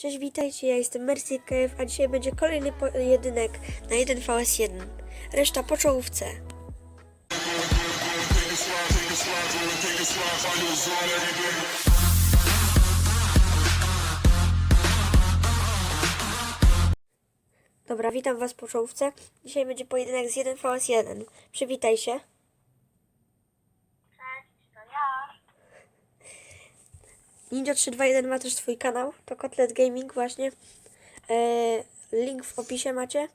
Cześć, witajcie, ja jestem Mercy Cave, a dzisiaj będzie kolejny pojedynek na 1 vs1. Reszta po czołówce. Dobra, witam was po czołówce. Dzisiaj będzie pojedynek z 1 vs1. Przywitaj się. Ninja321 ma też swój kanał, to Kotlet Gaming właśnie. E, link w opisie macie.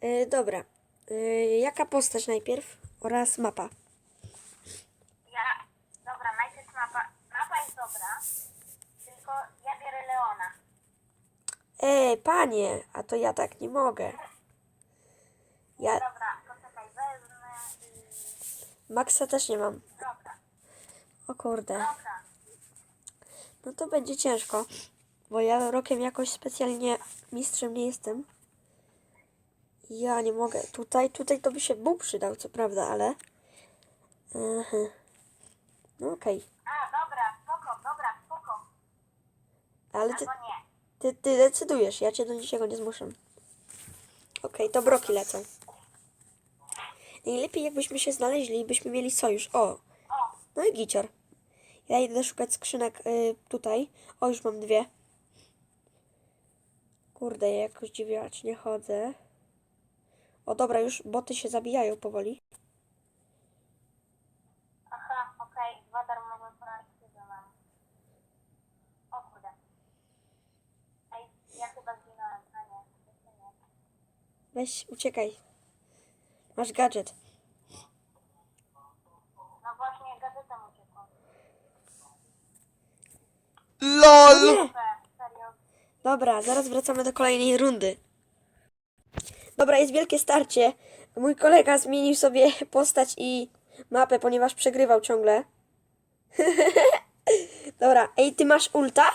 E, dobra, e, jaka postać najpierw oraz mapa? Ja, dobra, najpierw mapa. Mapa jest dobra, tylko ja biorę Leona. Ej, panie, a to ja tak nie mogę. Ja Dobra, poczekaj, wezmę. Maxa też nie mam. Dobra, O kurde. dobra no to będzie ciężko, bo ja rokiem jakoś specjalnie mistrzem nie jestem. Ja nie mogę. Tutaj, tutaj to by się Bóg przydał, co prawda, ale... Mhm. No okej. A, dobra, spoko, dobra, spoko. Ale ty, ty, ty decydujesz, ja cię do niczego nie zmuszę. Okej, to broki lecą. Najlepiej jakbyśmy się znaleźli i byśmy mieli sojusz. O, O, no i gicior. Ja idę szukać skrzynek y, tutaj. O, już mam dwie. Kurde, ja jakoś dziwiać nie chodzę. O, dobra, już boty się zabijają powoli. aha, okej, dwa darmowe franczyzy mam. O kurde. Ej, ja chyba zginąłem, a nie, jeszcze nie. Weź, uciekaj. Masz gadżet. No właśnie, gazetą uciekłam. LOL! Serio. Dobra, zaraz wracamy do kolejnej rundy. Dobra, jest wielkie starcie. Mój kolega zmienił sobie postać i mapę, ponieważ przegrywał ciągle. Dobra, ej, ty masz ulta?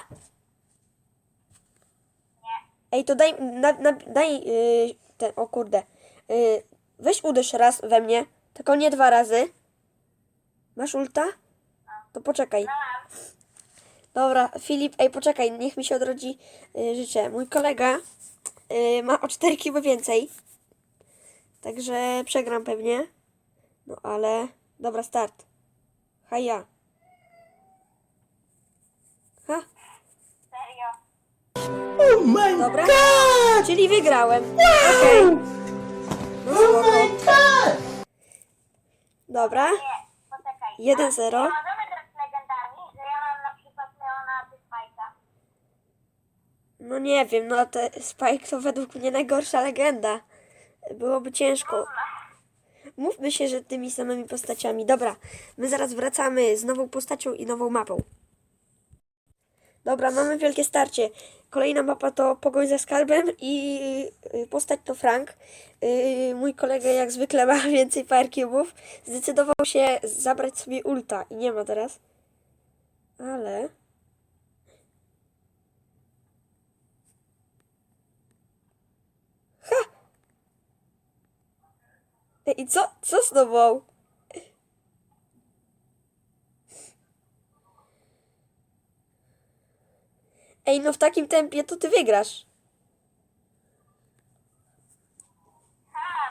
Nie. Ej, to daj, na, na, daj yy, ten, o kurde. Yy, weź uderz raz we mnie, tylko nie dwa razy. Masz ulta? To poczekaj. Mam. Dobra, Filip, ej, poczekaj, niech mi się odrodzi yy, życie. Mój kolega yy, ma o 4 kg więcej. Także przegram pewnie. No ale. Dobra, start. Haja. Ha, Serio. Oh my dobra. god! Czyli wygrałem. Okej. No spoko. god! Dobra. Nie, poczekaj. 1-0. Nie możemy grać z legendami, że ja mam na przykład Leona czy Spike'a. No nie wiem, no te Spike to według mnie najgorsza legenda. Byłoby ciężko. Mówmy się, że tymi samymi postaciami. Dobra, my zaraz wracamy z nową postacią i nową mapą. Dobra, mamy wielkie starcie. Kolejna mapa to Pogoń za skarbem i y, postać to Frank. Y, Mój kolega jak zwykle ma więcej cube'ów. Zdecydował się zabrać sobie ulta i nie ma teraz. Ale... I co? Co z tobą? Ej, no w takim tempie to ty wygrasz.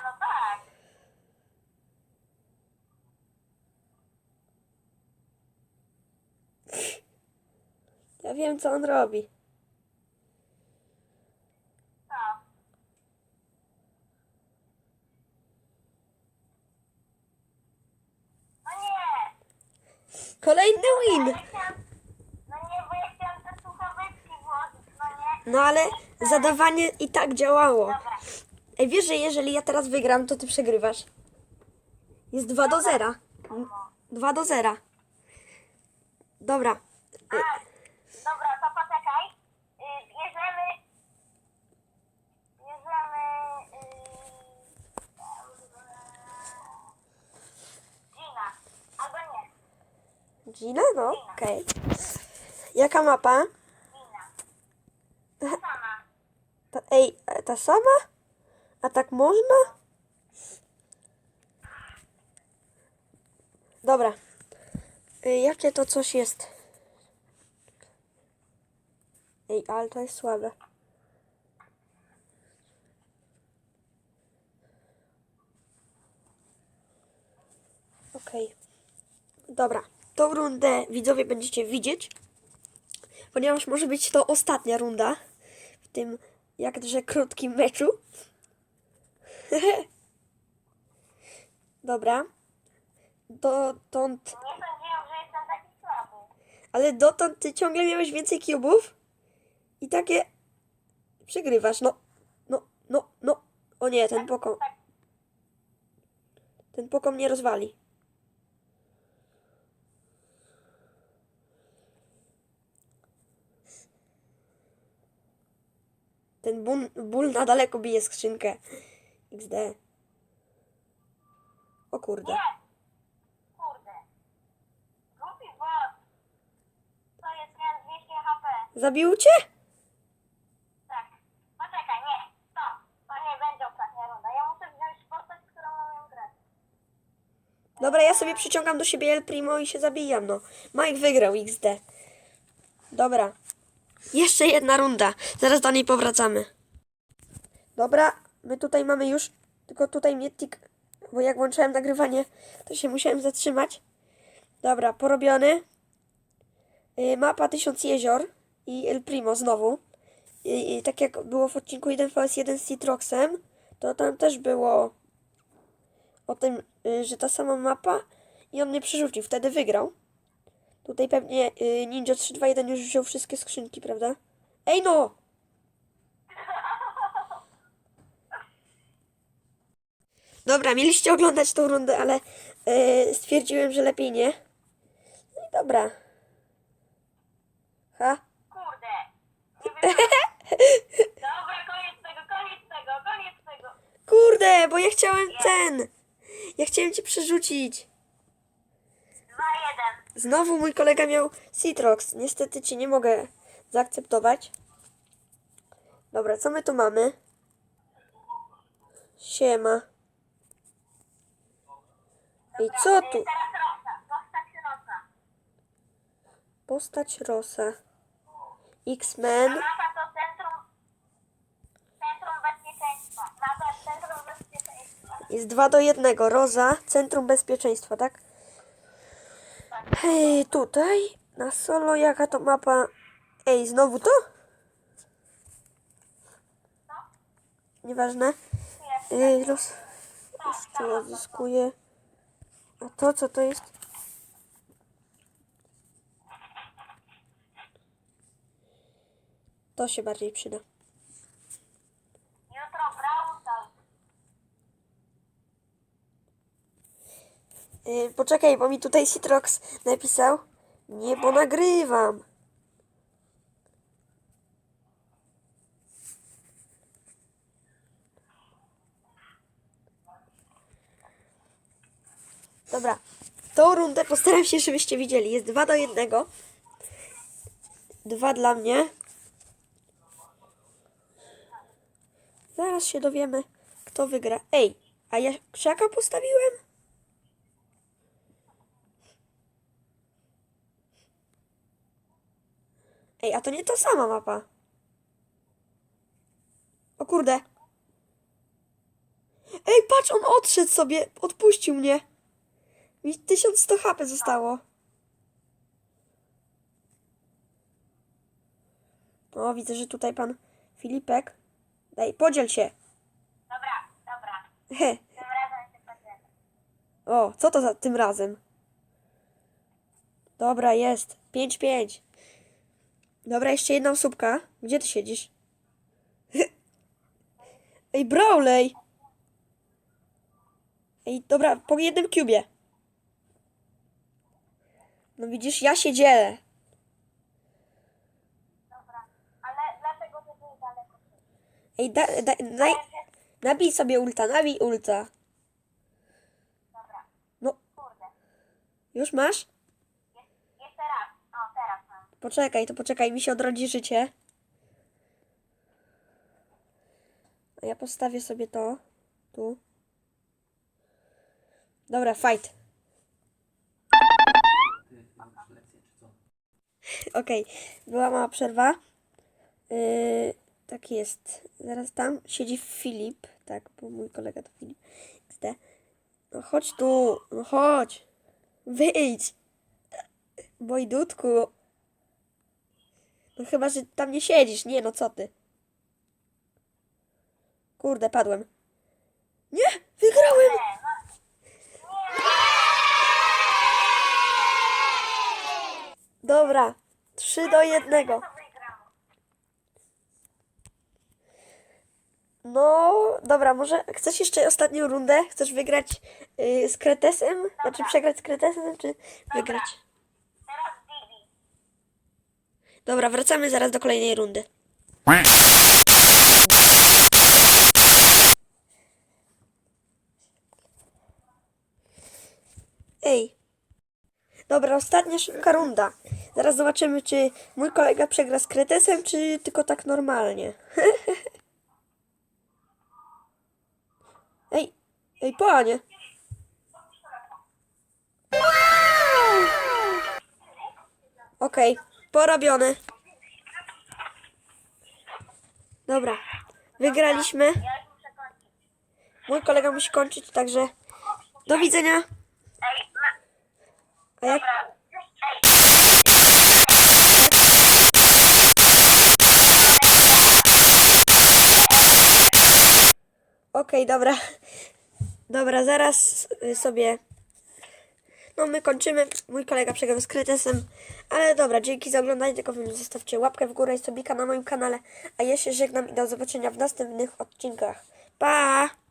No tak. Ja wiem, co on robi. Co? No nie. Kolejny win! Ja chciałam, no nie, bo ja chciałam te słuchaweczki włożyć, no nie. No ale zadawanie i tak działało. Dobra. Ej, wiesz, że jeżeli ja teraz wygram, to ty przegrywasz. Jest 2 do 0. 2 do 0. Dobra. A, dobra, to poczekaj. Y, Bierzemy... Bierzemy... y, Gina. Albo nie. Gina? No, okej. Jaka mapa? Ta ej, e, ta sama? A tak można? Dobra. Y, Jakie to coś jest? Ej, ale to jest słabe. Okej. Dobra, tą rundę widzowie będziecie widzieć, ponieważ może być to ostatnia runda w tym jakże krótkim meczu. Dobra. Dotąd, Nie sądziłem, że jestem taki słaby. ale dotąd ty ciągle miałeś więcej cubów i takie przegrywasz, no, no, no, no. O nie, ten poko, ten poko mnie rozwali. Ten ból, ból na daleko bije skrzynkę. XD. O kurde. nie! Kurde. Głupi bot. To jest, miałem 200 HP. Zabił cię? Tak. Poczekaj, nie. To. To nie będzie ostatnia runda. Ja muszę wziąć postać, którą umiem grać. Dobra, ja sobie przyciągam do siebie El Primo i się zabijam, no. Mike wygrał XD. Dobra. Jeszcze jedna runda. Zaraz do niej powracamy. Dobra, my tutaj mamy już, tylko tutaj mnie tik, bo jak włączyłem nagrywanie, to się musiałem zatrzymać. Dobra, porobiony. Y, mapa Tysiąc Jezior i El Primo znowu. I, i tak jak było w odcinku 1 vs 1 z Citroxem, to tam też było o tym, y, że ta sama mapa i on mnie przerzucił, wtedy wygrał. Tutaj pewnie y, Ninja 321 już wziął wszystkie skrzynki, prawda? Ej no! Dobra, mieliście oglądać tą rundę, ale y, stwierdziłem, że lepiej nie. No i dobra. Ha? Kurde. Nie wiem. Dobra, koniec tego, koniec tego, koniec tego. Kurde, bo ja chciałem ten! Ja chciałem cię przerzucić. 2-1. Znowu mój kolega miał Citrox. Niestety ci nie mogę zaakceptować. Dobra, co my tu mamy? Siema. I co tu? Postać Rosa. X-Men. Jest 2 do 1. Roza, Centrum Bezpieczeństwa, tak? Hej, tutaj na solo jaka to mapa? Ej, znowu to? Nieważne. Ej. Jeszcze odzyskuję. A to co to jest? To się bardziej przyda. Yy, poczekaj, bo mi tutaj Citrox napisał. Nie, bo nagrywam. Dobra, tą rundę postaram się, żebyście widzieli. Jest 2 do 1. Dwa dla mnie. Zaraz się dowiemy, kto wygra. Ej, a ja krzaka postawiłem? Ej, a to nie ta sama mapa. O kurde. Ej, patrz, on odszedł sobie, odpuścił mnie. Mi 1100 HP zostało. O, widzę, że tutaj pan Filipek. Daj, podziel się. Dobra, dobra. He. Tym razem się podzielę. O, co to za tym razem? Dobra, jest. 5-5. Dobra, jeszcze jedna osóbka. Gdzie ty siedzisz? Ej, Brawley! Ej, dobra, po jednym kubie. No widzisz, ja się dzielę. Dobra. Ale dlaczego ty byłeś daleko? Ej, da, da, naj, nabij sobie ulta, nabij ulta. Dobra. No, Kurde. już masz? Je- jeszcze raz. O, teraz mam. Poczekaj, to poczekaj, mi się odrodzi życie. A ja postawię sobie to. Tu. Dobra, fight. Okej, była mała przerwa. Yy, tak jest. Zaraz tam siedzi Filip. Tak, bo mój kolega to Filip. XD. No chodź tu, no chodź. Wyjdź. Bojdutku. No chyba, że tam nie siedzisz. Nie, no co ty. Kurde, padłem. Nie, wygrałem. Dobra, trzy do jednego. No, dobra, może chcesz jeszcze ostatnią rundę? Chcesz wygrać yy, z Kretesem? Znaczy przegrać z Kretesem, czy wygrać? Teraz Bibi. Dobra, wracamy zaraz do kolejnej rundy. Ej. Dobra, ostatnia szybka runda. Zaraz zobaczymy, czy mój kolega przegra z Kretesem, czy tylko tak normalnie. Ej, ej, panie. Okej, porobione. Dobra, wygraliśmy. Mój kolega musi kończyć, także do widzenia. A jak Okej, dobra. Dobra, zaraz sobie. No, my kończymy. Mój kolega przegrał z Kretesem. Ale dobra, dzięki za oglądanie tego filmu. Zostawcie łapkę w górę i subika na moim kanale. A ja się żegnam i do zobaczenia w następnych odcinkach. Pa!